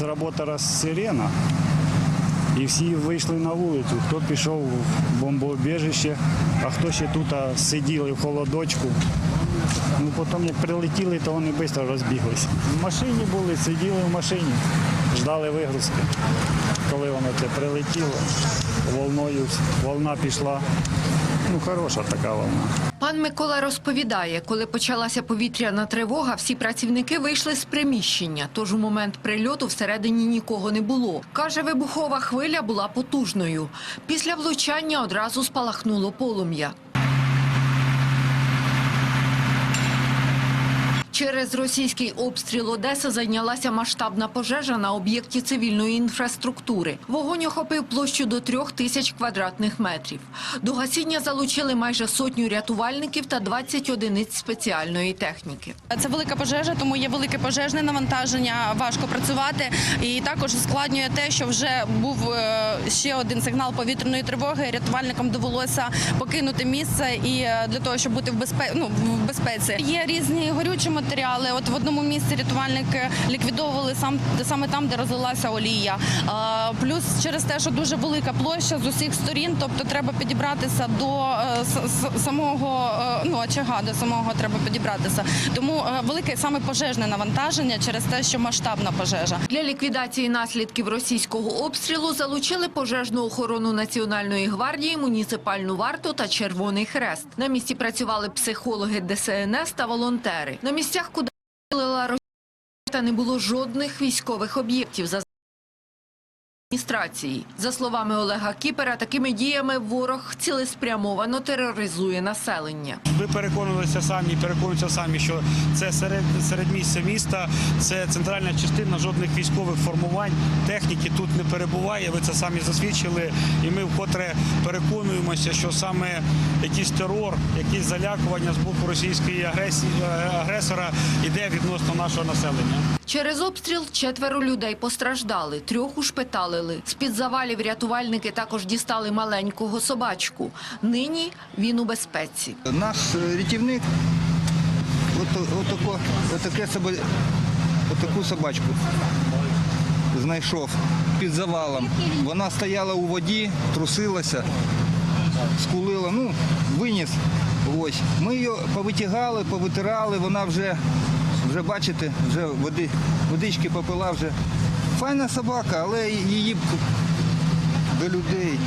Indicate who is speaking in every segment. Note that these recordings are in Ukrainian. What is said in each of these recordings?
Speaker 1: Зработала сирена, і всі вийшли на вулицю. Хто пішов в бомбоубіжище, а хто ще тут сиділи в холодочку. Ну, потім, як прилетіли, то вони швидко розбіглися. В машині були, сиділи в машині, ждали вигрузки. Коли воно це прилетіло, волною, волна пішла. Ну, хороша така волна.
Speaker 2: Пан Микола розповідає, коли почалася повітряна тривога, всі працівники вийшли з приміщення, тож у момент прильоту всередині нікого не було. Каже, вибухова хвиля була потужною. Після влучання одразу спалахнуло полум'я. Через російський обстріл Одеси зайнялася масштабна пожежа на об'єкті цивільної інфраструктури. Вогонь охопив площу до трьох тисяч квадратних метрів. До гасіння залучили майже сотню рятувальників та 20 одиниць спеціальної техніки.
Speaker 3: Це велика пожежа, тому є велике пожежне навантаження, важко працювати. І також ускладнює те, що вже був е, ще один сигнал повітряної тривоги. Рятувальникам довелося покинути місце і е, для того, щоб бути в безпеці, ну, в безпеці. Є різні горючі матеріали. От в одному місці рятувальники ліквідовували сам саме там, де розлилася олія. Плюс через те, що дуже велика площа з усіх сторін, тобто треба підібратися до е, самого е, ну очага, до самого треба підібратися. Тому е, велике саме пожежне навантаження через те, що масштабна пожежа.
Speaker 2: Для ліквідації наслідків російського обстрілу залучили пожежну охорону Національної гвардії, муніципальну варту та Червоний Хрест. На місці працювали психологи ДСНС та волонтери. На місцях, куди та не було жодних військових об'єктів. Адміністрації. За словами Олега Кіпера, такими діями ворог цілеспрямовано тероризує населення.
Speaker 4: Ви переконувалися самі, переконуєтеся самі, що це серед, середмістя міста, це центральна частина, жодних військових формувань, техніки тут не перебуває. Ви це самі засвідчили. І ми вкотре переконуємося, що саме якийсь терор, якісь залякування з боку російської агресії е, агресора йде відносно нашого населення.
Speaker 2: Через обстріл четверо людей постраждали, трьох ушпиталили. З-під завалів рятувальники також дістали маленького собачку. Нині він у безпеці.
Speaker 5: Наш е, рятівник отаку собачку знайшов під завалом. Вона стояла у воді, трусилася, скулила, ну, виніс. Ми її повитягали, повитирали, вона вже, вже бачите, вже води, водички попила вже. Файна собака, але її б до людей.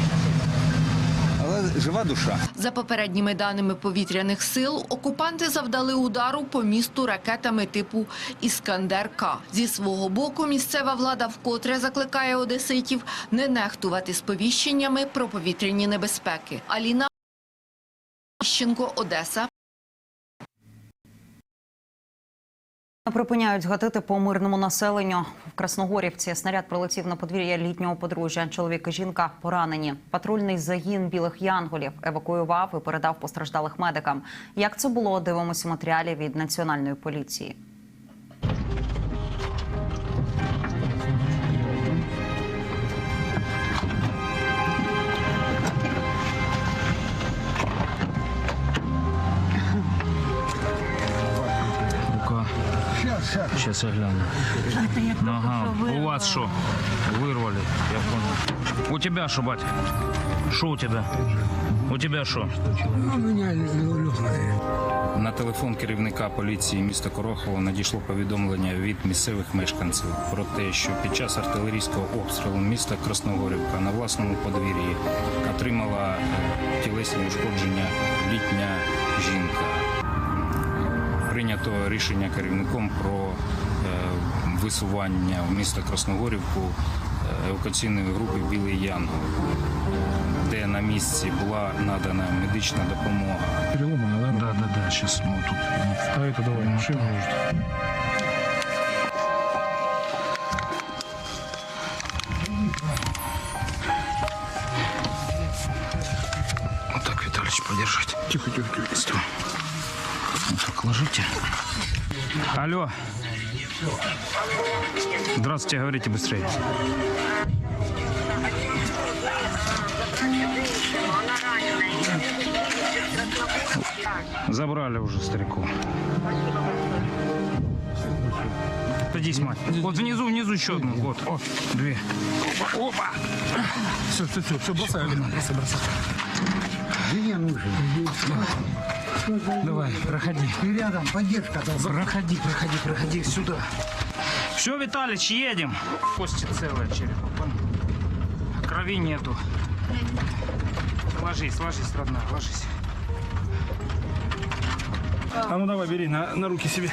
Speaker 5: Але жива душа.
Speaker 2: За попередніми даними повітряних сил, окупанти завдали удару по місту ракетами типу «Іскандер-К». Зі свого боку місцева влада вкотре закликає одеситів не нехтувати сповіщеннями про повітряні небезпеки. Аліна Щенко, Одеса.
Speaker 6: Припиняють гатити по мирному населенню. В Красногорівці снаряд прилетів на подвір'я літнього подружжя. Чоловік і жінка поранені. Патрульний загін білих янголів евакуював і передав постраждалих медикам. Як це було, дивимося матеріалі від національної поліції.
Speaker 7: Сейчас я гляну. Ага. У вас что? Вырвали. Я понял. У тебя что, батя? Что у тебя? У тебя что?
Speaker 8: На телефон керівника поліції міста Корохово надійшло повідомлення від місцевих мешканців про те, що під час артилерійського обстрілу міста Красногорівка на власному подвір'ї отримала тілесні ушкодження літня жінка. Прийнято рішення керівником про е, висування в місто Красногорівку е, евакуаційної групи Білий Янгол, де на місці була надана медична допомога.
Speaker 7: Переломано, да? Да, да, да. Сейчас мы тут. А это давай, машину.
Speaker 8: Так, Виталич, подержать.
Speaker 7: Тихо, тихо, тихо. Стой. Вот так ложите. Алло. Здравствуйте, говорите быстрее. Забрали уже старику. Садись, мать. Вот внизу, внизу еще одну. Вот. О, две. Опа. Опа.
Speaker 9: Все, все, все, все, бросай, Алина, бросай, бросай.
Speaker 7: Давай, проходи.
Speaker 9: Ты рядом, поддержка должна.
Speaker 7: Проходи, проходи, проходи сюда. Все, Виталич, едем. Кости целые черепа. понял? Крови нету. Ложись, ложись, родная, ложись.
Speaker 9: А ну давай, бери на, на руки себе.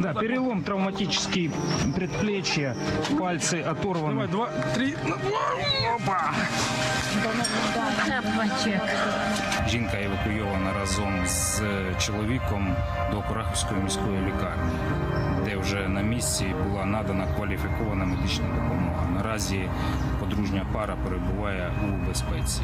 Speaker 7: Да, перелом травматический, предплечья, пальцы оторваны.
Speaker 9: Давай, два, три. ну,
Speaker 7: Опа!
Speaker 8: Жінка евакуйована разом з чоловіком до Курахівської міської лікарні, де вже на місці була надана кваліфікована медична допомога. Наразі подружня пара перебуває у безпеці.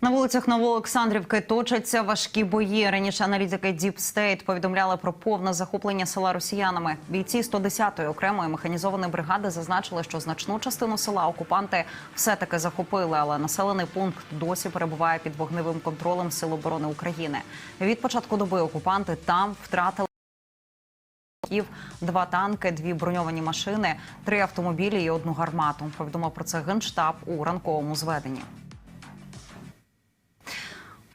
Speaker 6: На вулицях Новоолександрівки точаться важкі бої. Раніше аналітики Deep State повідомляли про повне захоплення села росіянами. Бійці 110-ї окремої механізованої бригади зазначили, що значну частину села окупанти все-таки захопили, але населений пункт досі перебуває під вогневим контролем Сил оборони України. Від початку доби окупанти там втратили два танки, дві броньовані машини, три автомобілі і одну гармату. Повідомив про це генштаб у ранковому зведенні.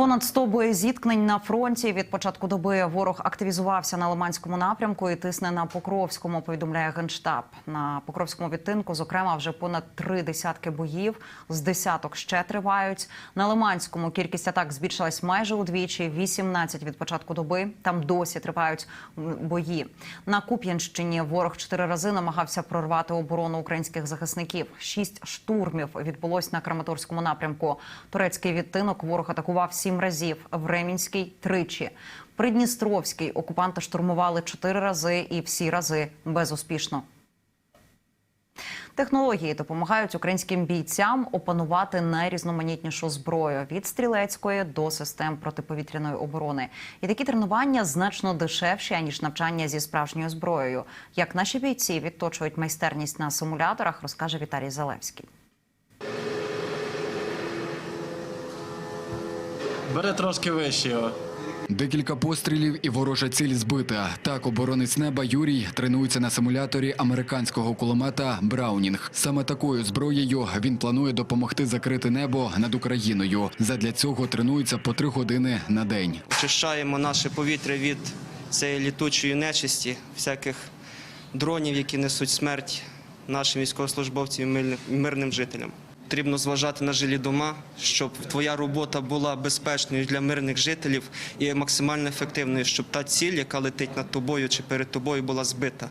Speaker 6: Понад 100 боєзіткнень на фронті від початку доби ворог активізувався на Лиманському напрямку і тисне на Покровському. Повідомляє генштаб. На Покровському відтинку, зокрема, вже понад три десятки боїв. З десяток ще тривають. На Лиманському кількість атак збільшилась майже удвічі. 18 від початку доби. Там досі тривають бої. На Куп'янщині ворог чотири рази намагався прорвати оборону українських захисників. Шість штурмів відбулось на Краматорському напрямку. Турецький відтинок ворог атакував сім разів. Времінський тричі. Придністровський окупанти штурмували чотири рази і всі рази безуспішно. Технології допомагають українським бійцям опанувати найрізноманітнішу зброю від стрілецької до систем протиповітряної оборони. І такі тренування значно дешевші аніж навчання зі справжньою зброєю. Як наші бійці відточують майстерність на симуляторах, розкаже Віталій Залевський.
Speaker 10: Бери трошки вище його.
Speaker 11: Декілька пострілів і ворожа ціль збита. Так оборонець неба Юрій тренується на симуляторі американського кулемета Браунінг. Саме такою зброєю він планує допомогти закрити небо над Україною. Задля цього тренується по три години на день.
Speaker 10: Очищаємо наше повітря від цієї літучої нечисті, всяких дронів, які несуть смерть нашим військовослужбовцям і мирним- мирним жителям. Потрібно зважати на жилі дома, щоб твоя робота була безпечною для мирних жителів і максимально ефективною, щоб та ціль, яка летить над тобою чи перед тобою, була збита.